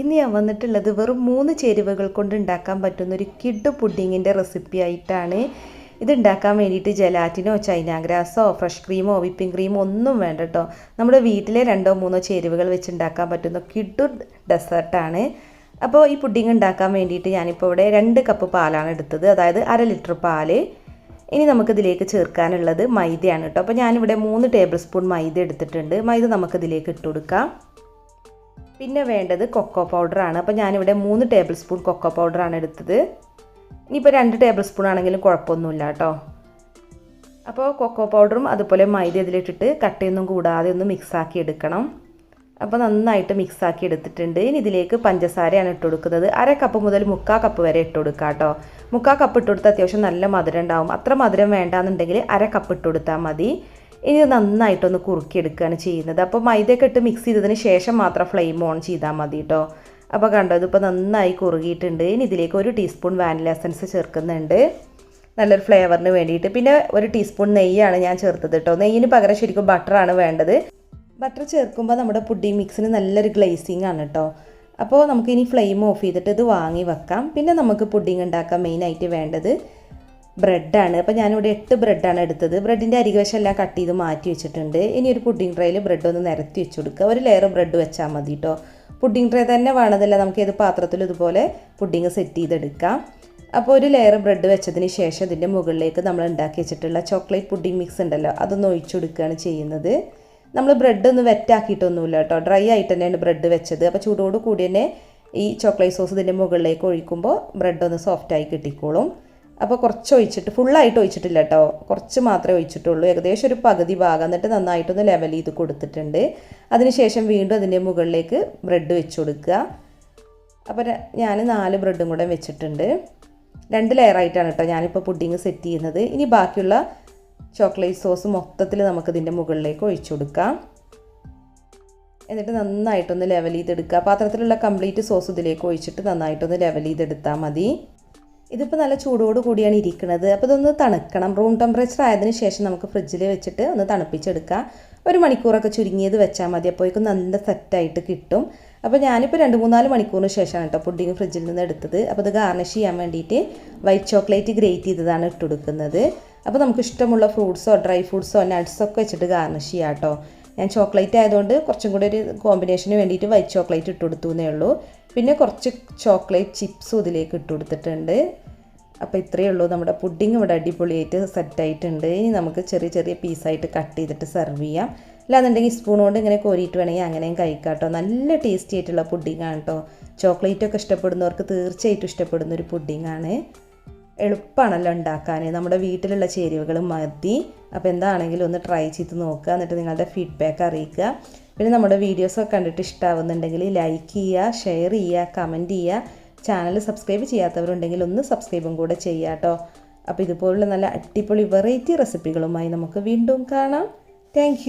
ഇന്ന് ഞാൻ വന്നിട്ടുള്ളത് വെറും മൂന്ന് ചേരുവകൾ കൊണ്ട് ഉണ്ടാക്കാൻ പറ്റുന്ന ഒരു കിഡ് പുഡിങ്ങിന്റെ റെസിപ്പി ആയിട്ടാണ് ഇതുണ്ടാക്കാൻ വേണ്ടിയിട്ട് ജലാറ്റിനോ ചൈനാഗ്രാസോ ഫ്രഷ് ക്രീമോ വിപ്പിംഗ് ക്രീമോ ഒന്നും വേണ്ട കേട്ടോ. നമ്മുടെ വീട്ടിലെ രണ്ടോ മൂന്നോ ചേരുവകൾ വെച്ച് ഉണ്ടാക്കാൻ പറ്റുന്ന കിഡു ഡെസേർട്ടാണ് അപ്പോൾ ഈ പുഡിങ് ഉണ്ടാക്കാൻ വേണ്ടിയിട്ട് ഞാനിപ്പോൾ ഇവിടെ രണ്ട് കപ്പ് പാലാണ് എടുത്തത്. അതായത് അര ലിറ്റർ പാൽ ഇനി നമുക്കിതിലേക്ക് ചേർക്കാനുള്ളത് മൈദയാണ് കേട്ടോ. അപ്പോൾ ഞാനിവിടെ മൂന്ന് ടേബിൾ സ്പൂൺ മൈദ എടുത്തിട്ടുണ്ട്. മൈദ നമുക്കിതിലേക്ക് ഇട്ട് കൊടുക്കാം. പിന്നെ വേണ്ടത് കൊക്കോ പൗഡറാണ് അപ്പോൾ ഞാനിവിടെ മൂന്ന് ടേബിൾ സ്പൂൺ കൊക്കോ പൗഡറാണ് എടുത്തത്. ഇനിയിപ്പോൾ രണ്ട് ടേബിൾ സ്പൂൺ ആണെങ്കിലും കുഴപ്പമൊന്നുമില്ല കേട്ടോ. അപ്പോൾ കൊക്കോ പൗഡറും അതുപോലെ മൈദ ഇതിലിട്ടിട്ട് കട്ടയൊന്നും കൂടാതെ ഒന്ന് മിക്സാക്കി എടുക്കണം. അപ്പോൾ നന്നായിട്ട് മിക്സാക്കി എടുത്തിട്ടുണ്ട്. ഇനി ഇതിലേക്ക് പഞ്ചസാരയാണ് ഇട്ട് കൊടുക്കുന്നത്. അര കപ്പ് മുതൽ മുക്കാൽ കപ്പ് വരെ ഇട്ട് കൊടുക്കുക കേട്ടോ. മുക്കാൽ കപ്പ് ഇട്ട് കൊടുത്താൽ അത്യാവശ്യം നല്ല മധുരം ഉണ്ടാവും. അത്ര മധുരം വേണ്ടാന്നുണ്ടെങ്കിൽ അര കപ്പ് ഇട്ട് കൊടുത്താൽ മതി. ഇനി നന്നായിട്ടൊന്ന് കുറുക്കിയെടുക്കുകയാണ് ചെയ്യുന്നത്. അപ്പോൾ മൈദയൊക്കെ ഇട്ട് മിക്സ് ചെയ്തതിന് ശേഷം മാത്രം ഫ്ലെയിം ഓൺ ചെയ്താൽ മതി കേട്ടോ അപ്പോൾ കണ്ടോ ഇതിപ്പോൾ നന്നായി കുറുകിയിട്ടുണ്ട്. ഇനി ഇതിലേക്ക് ഒരു ടീസ്പൂൺ വാനില എസൻസ് ചേർക്കുന്നുണ്ട്. നല്ലൊരു ഫ്ലേവറിന് വേണ്ടിയിട്ട്. പിന്നെ ഒരു ടീസ്പൂൺ നെയ്യാണ് ഞാൻ ചേർത്തത് കേട്ടോ നെയ്യിന് പകരം ശരിക്കും ബട്ടറാണ് വേണ്ടത്. ബട്ടർ ചേർക്കുമ്പോൾ നമ്മുടെ പുഡിംഗ് മിക്സിന് നല്ലൊരു ഗ്ലേസിങ് ആണ് കേട്ടോ അപ്പോൾ നമുക്കിനി ഫ്ലെയിം ഓഫ് ചെയ്തിട്ട് ഇത് വാങ്ങി വെക്കാം. പിന്നെ നമുക്ക് പുഡിംഗ് ഉണ്ടാക്കാൻ മെയിനായിട്ട് വേണ്ടത് ബ്രെഡാണ് അപ്പോൾ ഞാനിവിടെ എട്ട് ബ്രെഡാണ് എടുത്തത്. ബ്രെഡിന്റെ അരികവശം എല്ലാം കട്ട് ചെയ്ത് മാറ്റി വെച്ചിട്ടുണ്ട്. ഇനി ഒരു പുഡിംഗ് ട്രേയിൽ ബ്രെഡ് ഒന്ന് നിരത്തി വെച്ച് കൊടുക്കുക. ഒരു ലെയർ ബ്രെഡ് വെച്ചാൽ മതി കേട്ടോ പുഡിംഗ് ട്രേ തന്നെ വേണമെന്നില്ല നമുക്ക് ഏത് പാത്രത്തിലും ഇതുപോലെ പുഡിംഗ് സെറ്റ് ചെയ്തെടുക്കാം. അപ്പോൾ ഒരു ലെയർ ബ്രെഡ് വെച്ചതിന് ശേഷം ഇതിന്റെ മുകളിലേക്ക് നമ്മൾ ഉണ്ടാക്കി വെച്ചിട്ടുള്ള ചോക്ലേറ്റ് പുഡിംഗ് മിക്സ് ഉണ്ടല്ലോ അതൊന്ന് ഒഴിച്ചു കൊടുക്കുകയാണ് ചെയ്യുന്നത്. നമ്മൾ ബ്രെഡ് ഒന്ന് വെറ്റാക്കിയിട്ടൊന്നുമില്ല കേട്ടോ ഡ്രൈ ആയിട്ട് തന്നെയാണ് ബ്രെഡ് വെച്ചത്. അപ്പോൾ ചൂടോട് കൂടി തന്നെ ഈ ചോക്ലേറ്റ് സോസ് ഇതിന്റെ മുകളിലേക്ക് ഒഴിക്കുമ്പോൾ ബ്രെഡ് ഒന്ന് സോഫ്റ്റായി കിട്ടിക്കോളും. അപ്പോൾ കുറച്ച് ഒഴിച്ചിട്ട് ഫുള്ളായിട്ട് ഒഴിച്ചിട്ടില്ല കേട്ടോ. കുറച്ച് മാത്രമേ ഒഴിച്ചിട്ടുള്ളൂ. ഏകദേശം ഒരു പകുതി ഭാഗം എന്നിട്ട് നന്നായിട്ടൊന്ന് ലെവൽ ചെയ്ത് കൊടുത്തിട്ടുണ്ട്. അതിനുശേഷം വീണ്ടും അതിന്റെ മുകളിലേക്ക് ബ്രെഡ് വെച്ച് കൊടുക്കുക. അപ്പോൾ ഞാൻ നാല് ബ്രെഡും കൂടെ വെച്ചിട്ടുണ്ട്. രണ്ട് ലെയറായിട്ടാണ് കേട്ടോ ഞാനിപ്പോൾ പുഡിങ് സെറ്റ് ചെയ്യുന്നത്. ഇനി ബാക്കിയുള്ള ചോക്ലേറ്റ് സോസ് മൊത്തത്തിൽ നമുക്കിതിന്റെ മുകളിലേക്ക് ഒഴിച്ചു കൊടുക്കാം. എന്നിട്ട് നന്നായിട്ടൊന്ന് ലെവൽ ചെയ്തെടുക്കുക. പാത്രത്തിലുള്ള കംപ്ലീറ്റ് സോസ് ഇതിലേക്ക് ഒഴിച്ചിട്ട് നന്നായിട്ടൊന്ന് ലെവൽ ചെയ്തെടുത്താൽ മതി. ഇതിപ്പോൾ നല്ല ചൂടോട് കൂടിയാണ് ഇരിക്കുന്നത്. അപ്പോൾ ഇതൊന്ന് തണുക്കണം. റൂം ടെമ്പറേച്ചർ ആയതിനു ശേഷം നമുക്ക് ഫ്രിഡ്ജിൽ വെച്ചിട്ട് ഒന്ന് തണുപ്പിച്ചെടുക്കാം. ഒരു മണിക്കൂറൊക്കെ ചുരുങ്ങിയത് വെച്ചാൽ മതി. അപ്പോഴേക്കും നല്ല സെറ്റായിട്ട് കിട്ടും. അപ്പോൾ ഞാനിപ്പോൾ രണ്ട് മൂന്നാൽ മണിക്കൂറിന് ശേഷമാണ് കേട്ടോ പുഡിങ് ഫ്രിഡ്ജിൽ നിന്ന് എടുത്തത്. അപ്പോൾ ഇത് ഗാർണിഷ് ചെയ്യാൻ വേണ്ടിയിട്ട് വൈറ്റ് ചോക്ലേറ്റ് ഗ്രേറ്റ് ചെയ്തതാണ് ഇട്ട് കൊടുക്കുന്നത്. അപ്പോൾ നമുക്ക് ഇഷ്ടമുള്ള ഫ്രൂട്ട്സോ ഡ്രൈ ഫ്രൂട്ട്സോ നട്ട്സോ ഒക്കെ വെച്ചിട്ട് ഗാർണിഷ് ചെയ്യാം കേട്ടോ ഞാൻ ചോക്ലേറ്റ് ആയതുകൊണ്ട് കുറച്ചും കൂടി ഒരു കോമ്പിനേഷന് വേണ്ടിയിട്ട് വൈറ്റ് ചോക്ലേറ്റ് ഇട്ട് കൊടുത്തു എന്നേ ഉള്ളൂ. പിന്നെ കുറച്ച് ചോക്ലേറ്റ് ചിപ്സും ഇതിലേക്ക് ഇട്ട് കൊടുത്തിട്ടുണ്ട്. അപ്പോൾ ഇത്രയേ ഉള്ളൂ. നമ്മുടെ പുഡിങ് ഇവിടെ അടിപൊളിയായിട്ട് സെറ്റായിട്ടുണ്ട് ഇനി നമുക്ക് ചെറിയ ചെറിയ പീസായിട്ട് കട്ട് ചെയ്തിട്ട് സെർവ് ചെയ്യാം. അല്ലാന്നുണ്ടെങ്കിൽ സ്പൂൺ കൊണ്ട് ഇങ്ങനെ കോരിയിട്ട് വേണമെങ്കിൽ അങ്ങനെയും കഴിക്കാം കേട്ടോ. നല്ല ടേസ്റ്റി ആയിട്ടുള്ള പുഡിങ്ങാണ് കേട്ടോ. ചോക്ലേറ്റൊക്കെ ഇഷ്ടപ്പെടുന്നവർക്ക് തീർച്ചയായിട്ടും ഇഷ്ടപ്പെടുന്ന ഒരു പുഡിങ്ങാണ് എളുപ്പമാണല്ലോ ഉണ്ടാക്കാൻ നമ്മുടെ വീട്ടിലുള്ള ചേരുവകൾ മതി. അപ്പോൾ എന്താണെങ്കിലും ഒന്ന് ട്രൈ ചെയ്ത് നോക്കുക എന്നിട്ട് നിങ്ങളുടെ ഫീഡ്ബാക്ക് അറിയിക്കുക. പിന്നെ നമ്മുടെ വീഡിയോസൊക്കെ കണ്ടിട്ട് ഇഷ്ടമാവുന്നുണ്ടെങ്കിൽ ലൈക്ക് ചെയ്യുക ഷെയർ ചെയ്യുക കമന്റ് ചെയ്യുക. ചാനൽ സബ്സ്ക്രൈബ് ചെയ്യാത്തവരുണ്ടെങ്കിൽ ഒന്ന് സബ്സ്ക്രൈബും കൂടെ ചെയ്യുക കേട്ടോ. അപ്പോൾ ഇതുപോലുള്ള നല്ല അടിപൊളി വെറൈറ്റി റെസിപ്പികളുമായി നമുക്ക് വീണ്ടും കാണാം. താങ്ക്